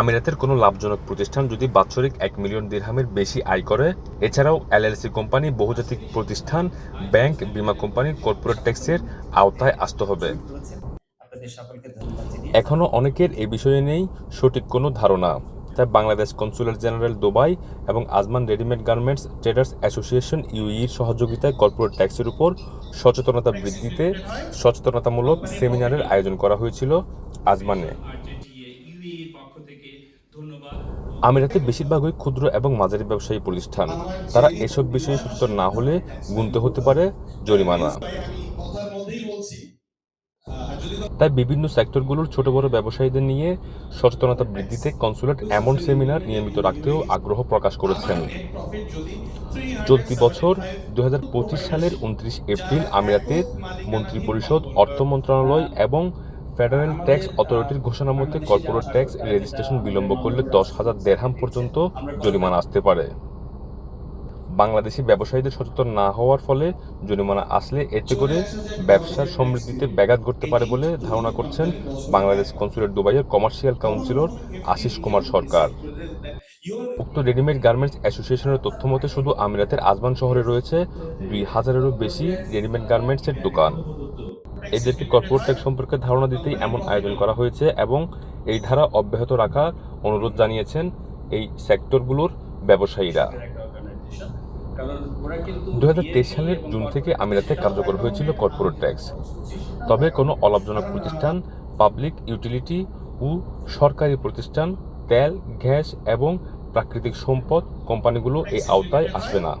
আমিরাতের কোনো লাভজনক প্রতিষ্ঠান যদি বাৎসরিক এক মিলিয়ন দিরহামের বেশি আয় করে, এছাড়াও এলএলসি কোম্পানি বহুজাতিক প্রতিষ্ঠান, ব্যাংক, বীমা কোম্পানি, কর্পোরেট ট্যাক্সের আওতায় আসতে হবে। এখনও অনেকের এ বিষয়ে নেই সঠিক কোনো ধারণা। তাই বাংলাদেশ কনসুলেট জেনারেল দুবাই এবং Ajman readymade garments traders association ইউইর সহযোগিতায় কর্পোরেট ট্যাক্সের উপর সচেতনতা বৃদ্ধিতে সচেতনতামূলক সেমিনারের আয়োজন করা হয়েছিল আজমানে। আমিরাতে বেশিরভাগই ক্ষুদ্র এবং মাঝারি ব্যবসায়ী প্রতিষ্ঠান। তারা এসব বিষয়ে সচেতন না হলে গুনতে হতে পারে জরিমানা। তাই বিভিন্ন সেক্টরগুলোর ছোট বড় ব্যবসায়ীদের নিয়ে সচেতনতা বৃদ্ধিতে কনসুলেট এমন সেমিনার নিয়মিত রাখতেও আগ্রহ প্রকাশ করেছেন। চলতি বছর দু হাজার পঁচিশ সালের উনত্রিশ এপ্রিল আমিরাতের মন্ত্রিপরিষদ, অর্থ মন্ত্রণালয় এবং ফেডারেল ট্যাক্স অথরিটির ঘোষণা মতে কর্পোরেট ট্যাক্স রেজিস্ট্রেশন বিলম্ব করলে দশ হাজার দেড়হাম পর্যন্ত জরিমানা আসতে পারে। বাংলাদেশি ব্যবসায়ীদের সচেতন না হওয়ার ফলে জরিমানা আসলে এতে করে ব্যবসার সমৃদ্ধিতে ব্যাঘাত ঘটতে পারে বলে ধারণা করছেন বাংলাদেশ কনসুলেট দুবাইয়ের কমার্শিয়াল কাউন্সিলর আশিস কুমার সরকার। উক্ত রেডিমেড গার্মেন্টস অ্যাসোসিয়েশনের তথ্য মতে শুধু আমিরাতের আজমান শহরে রয়েছে দুই হাজারেরও বেশি রেডিমেড গার্মেন্টসের দোকান। এদেরকে কর্পোরেট ট্যাক্স সম্পর্কে ধারণা দিতেই এমন আয়োজন করা হয়েছে এবং এই ধারা অব্যাহত রাখার অনুরোধ জানিয়েছেন এই সেক্টরগুলোর ব্যবসায়ীরা। দু হাজার তেইশ সালের জুন থেকে আমিরাতে কার্যকর হয়েছিল কর্পোরেট ট্যাক্স। তবে কোনো অলাভজনক প্রতিষ্ঠান, পাবলিক ইউটিলিটি ও সরকারি প্রতিষ্ঠান, তেল, গ্যাস এবং প্রাকৃতিক সম্পদ কোম্পানিগুলো এই আওতায় আসবে না।